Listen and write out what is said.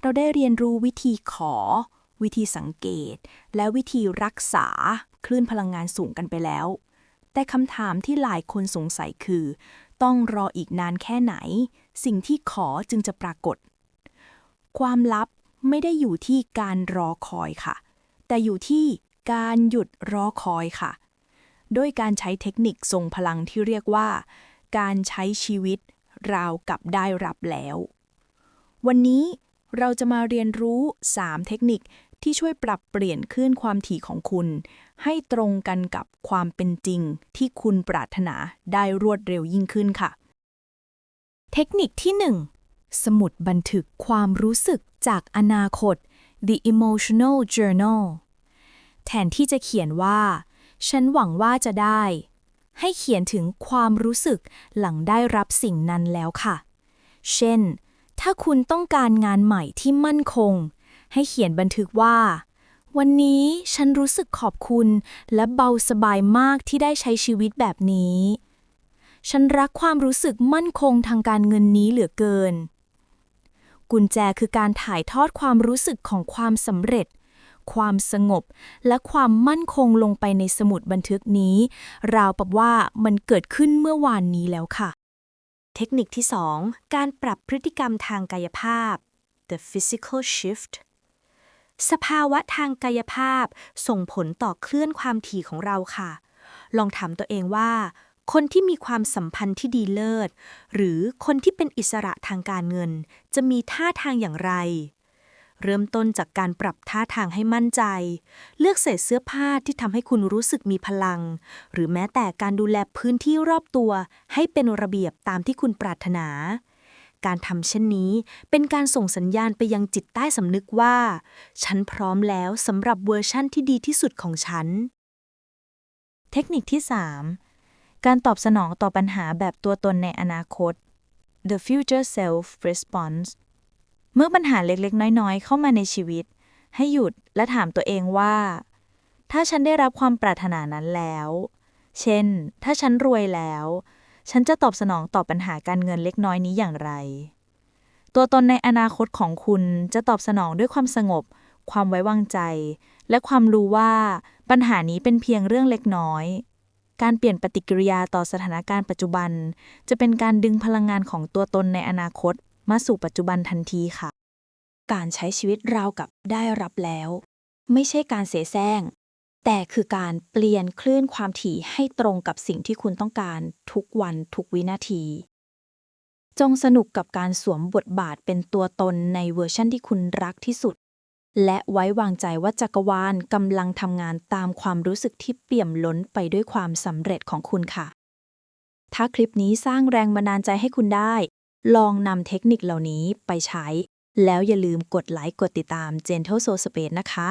เราได้เรียนรู้วิธีขอ วิธีสังเกต และวิธีรักษาคลื่นพลังงานสูงกันไปแล้ว แต่คำถามที่หลายคนสงสัยคือ ต้องรออีกนานแค่ไหน สิ่งที่ขอจึงจะปรากฏ ความลับไม่ได้อยู่ที่การรอคอยค่ะ แต่อยู่ที่การหยุดรอคอยค่ะด้วยการใช้เทคนิคทรงพลังที่เรียกว่า การใช้ชีวิตราวกับได้รับแล้ว วันนี้ เราจะมาเรียนรู้ 3 เทคนิคที่ช่วยปรับเปลี่ยนคลื่นความถี่ของคุณ ให้ตรงกันกับความเป็นจริงที่คุณปรารถนาได้รวดเร็วยิ่งขึ้นค่ะ เทคนิคที่ 1 สมุดบันทึกความรู้สึกจากอนาคต The Emotional Journal แทนที่จะเขียนว่า ฉันหวังว่าจะได้ ให้เขียนถึงความรู้สึกหลังได้รับสิ่งนั้นแล้วค่ะ เช่น ถ้าคุณต้องการงานใหม่ที่มั่นคง ให้เขียนบันทึกว่า วันนี้ฉันรู้สึกขอบคุณและเบาสบายมากที่ได้ใช้ชีวิตแบบนี้ ฉันรักความรู้สึกมั่นคงทางการเงินนี้เหลือเกิน กุญแจคือการถ่ายทอดความรู้สึกของความสำเร็จ ความสงบ และความมั่นคงลงไปในสมุดบันทึกนี้ ราวกับว่ามันเกิดขึ้นเมื่อวานนี้แล้วค่ะ เทคนิคที่ 2 การปรับพฤติกรรมทางกายภาพ the physical shift สภาวะทางกายภาพส่งผลต่อคลื่นความถี่ของเราค่ะ ลองถามตัวเองว่า คนที่มีความสัมพันธ์ที่ดีเลิศ หรือคนที่เป็นอิสระทางการเงิน จะมีท่าทางอย่างไร เริ่มต้นจากการปรับท่าทางให้มั่นใจ เลือกใส่เสื้อผ้าที่ทำให้คุณรู้สึกมีพลัง หรือแม้แต่การดูแลพื้นที่รอบตัว ให้เป็นระเบียบตามที่คุณปรารถนา การทำเช่นนี้ เป็นการส่งสัญญาณไปยังจิตใต้สำนึกว่า ฉันพร้อมแล้วสำหรับเวอร์ชั่นที่ดีที่สุดของฉัน เทคนิคที่ 3 การตอบสนองต่อปัญหาแบบตัวตนในอนาคต the future self response เมื่อปัญหาเล็กๆ น้อยๆ เข้ามาในชีวิต ให้หยุดและถามตัวเองว่า ถ้าฉันได้รับความปรารถนานั้นแล้ว เช่น ถ้าฉันรวยแล้ว ฉันจะตอบสนองต่อปัญหาการเงินเล็กน้อยนี้อย่างไร ตัวตนในอนาคตของคุณจะตอบสนองด้วยความสงบ ความไว้วางใจ และความรู้ว่าปัญหานี้เป็นเพียงเรื่องเล็กน้อยการเปลี่ยนปฏิกิริยาต่อสถานการณ์ปัจจุบัน จะเป็นการดึงพลังงานของตัวตนในอนาคต มาสู่ปัจจุบันทันทีค่ะ การใช้ชีวิตราวกับได้รับแล้ว ไม่ใช่การเสแสร้ง แต่คือการเปลี่ยนคลื่นความถี่ให้ตรงกับสิ่งที่คุณต้องการทุกวันทุกวินาที จงสนุกกับการสวมบทบาทเป็นตัวตนในเวอร์ชันที่คุณรักที่สุด และไว้วางใจว่าจักรวาลกำลังทำงานตามความรู้สึกที่เปี่ยมล้นไปด้วยความสำเร็จของคุณค่ะถ้าคลิปนี้สร้างแรงบันดาลใจให้คุณได้ ลองนำเทคนิคเหล่านี้ไปใช้ แล้วอย่าลืมกดไลค์กดติดตาม Gentle Soul Space นะคะ